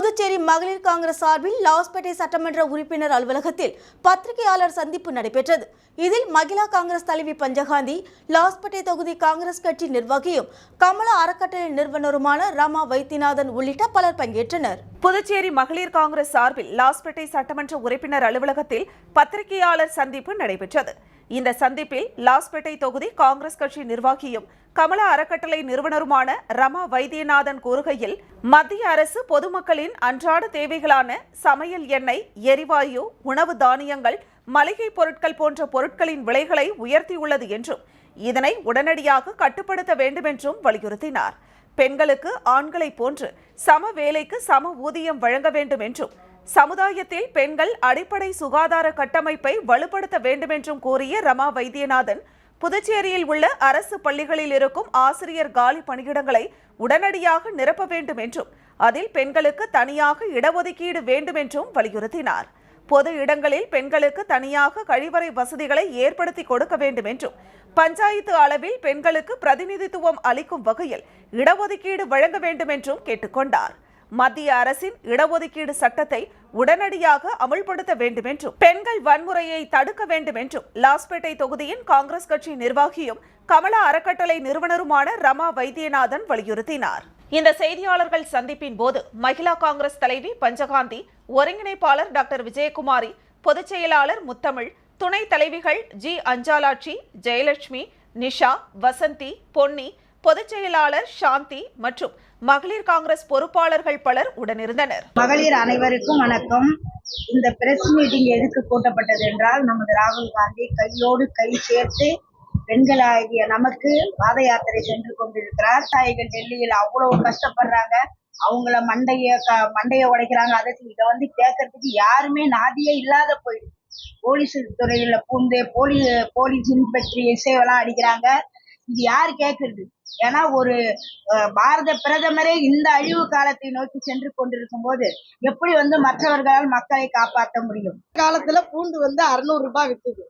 புதுச்சேரி மகளிர் காங்கிரஸ் சார்பில் லாஸ்பேட்டை சட்டமன்ற உறுப்பினர் அலுவலகத்தில் பத்திரிகையாளர் சந்திப்பு நடைபெற்றது. இதில் மகிழா காங்கிரஸ் தலைவி பஞ்சகாந்தி லாஸ்பேட்டை தொகுதி காங்கிரஸ் கட்சி நிர்வாகியும் கமல அறக்கட்டளை நிறுவனருமான ரமா வைத்தியநாதன் உள்ளிட்ட பலர் பங்கேற்றனர். புதுச்சேரி மகளிர் காங்கிரஸ் சார்பில் லாஸ்பேட்டை சட்டமன்ற உறுப்பினர் அலுவலகத்தில் பத்திரிகையாளர் சந்திப்பு நடைபெற்றது. இந்த சந்திப்பில் லாஸ்பேட்டை தொகுதி காங்கிரஸ் கட்சி நிர்வாகியும் கமல அறக்கட்டளை நிறுவனருமான ரமா வைத்தியநாதன் கூறுகையில் மத்திய அரசு பொதுமக்களின் அன்றாட தேவைகளான சமையல் எண்ணெய் எரிவாயு உணவு தானியங்கள் மளிகை பொருட்கள் போன்ற பொருட்களின் விலைகளை உயர்த்தியுள்ளது என்றும் இதனை உடனடியாக கட்டுப்படுத்த வேண்டுமென்றும் வலியுறுத்தினார். பெண்களுக்கு ஆண்களைப் போன்று சம வேலைக்கு சம ஊதியம் வழங்க வேண்டும் என்றும் சமுதாயத்தில் பெண்கள் அடிப்படை சுகாதார கட்டமைப்பை வலுப்படுத்த வேண்டுமென்றும் கூறிய ரமா வைத்தியநாதன் புதுச்சேரியில் உள்ள அரசு பள்ளிகளில் இருக்கும் ஆசிரியர் காலி பணியிடங்களை உடனடியாக நிரப்ப வேண்டும் என்றும் அதில் பெண்களுக்கு தனியாக இடஒதுக்கீடு வேண்டும் என்றும் வலியுறுத்தினார். பொது இடங்களில் பெண்களுக்கு தனியாக கழிவறை வசதிகளை ஏற்படுத்தி கொடுக்க வேண்டும் என்றும் பஞ்சாயத்து அளவில் பெண்களுக்கு பிரதிநிதித்துவம் அளிக்கும் வகையில் இடஒதுக்கீடு வழங்க வேண்டும் என்றும் கேட்டுக்கொண்டார். மத்திய அரசின் இடஒதுக்கீடு சட்டத்தை உடனடியாக அமல்படுத்த வேண்டும் என்றும் பெண்கள் வன்முறையை தடுக்க வேண்டும் என்றும் லாஸ்பேட்டை தொகுதியின் காங்கிரஸ் கட்சி நிர்வாகியும் கமலா அறக்கட்டளை நிறுவனருமான ரமா வைத்தியநாதன் வலியுறுத்தினார். இந்த செய்தியாளர்கள் சந்திப்பின் போது மகிழா காங்கிரஸ் தலைவி பஞ்சகாந்தி ஒருங்கிணைப்பாளர் டாக்டர் விஜயகுமாரி பொதுச் செயலாளர் முத்தமிழ் துணைத் தலைவிகள் ஜி அஞ்சாலாட்சி ஜெயலட்சுமி நிஷா வசந்தி பொன்னி பொதுச் செயலாளர் சாந்தி மற்றும் மகளிர் காங்கிரஸ் பொறுப்பாளர்கள் பலர் உடனிருந்தனர். மகளிர் அனைவருக்கும் வணக்கம். இந்த பிரஸ் மீட்டிங் எதுக்கு கூட்டப்பட்டது என்றால் நமது ராகுல் காந்தி கையோடு கை சேர்த்து பெண்களாகிய நமக்கு பாத யாத்திரை சென்று கொண்டிருக்கிறார். தாய்கள் டெல்லியில் அவ்வளவு கஷ்டப்படுறாங்க. அவங்கள மண்டைய க மண்டைய உடைக்கிறாங்க. அதை இதை வந்து கேட்கறதுக்கு யாருமே நாதியே இல்லாத போயிடுச்சு போலீஸ் துறையில பூந்து போலீஸ் போலீஸ் இன்ஸ்பெக்டர் எஸ்ஏவெல்லாம் அடிக்கிறாங்க. இது யார் கேட்கறது ஏன்னா ஒரு பாரத பிரதமரே இந்த அழிவு காலத்தை நோக்கி சென்று கொண்டிருக்கும் போது எப்படி வந்து மற்றவர்களால் மக்களை காப்பாற்ற முடியும்? காலத்துல பூண்டு வந்து அறுநூறு ரூபாய் விக்குது.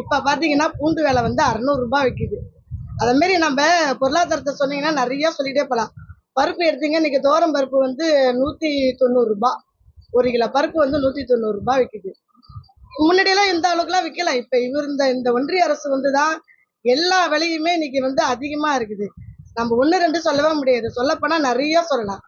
இப்ப பாத்தீங்கன்னா பூண்டு விலை வந்து அறுநூறு ரூபாய் விக்குது. அதே மாதிரி நம்ம பொருளாதாரத்தை சொன்னீங்கன்னா நிறைய சொல்லிட்டே போலாம். பருப்பு எடுத்தீங்க இன்னைக்கு தோரம் பருப்பு வந்து நூத்தி தொண்ணூறு ரூபாய். ஒரு கிலோ பருப்பு வந்து நூத்தி தொண்ணூறு ரூபாய் விக்குது. முன்னாடியெல்லாம் இந்த அளவுக்குலாம் விற்கல இப்ப இவர் இந்த இந்த ஒன்றிய அரசு வந்து தான் எல்லா விலையுமே இன்னைக்கு வந்து அதிகமா இருக்குது. நம்ம ஒன்று ரெண்டு சொல்லவே முடியாது. சொல்லப்போனால் நிறைய சொல்லலாம்.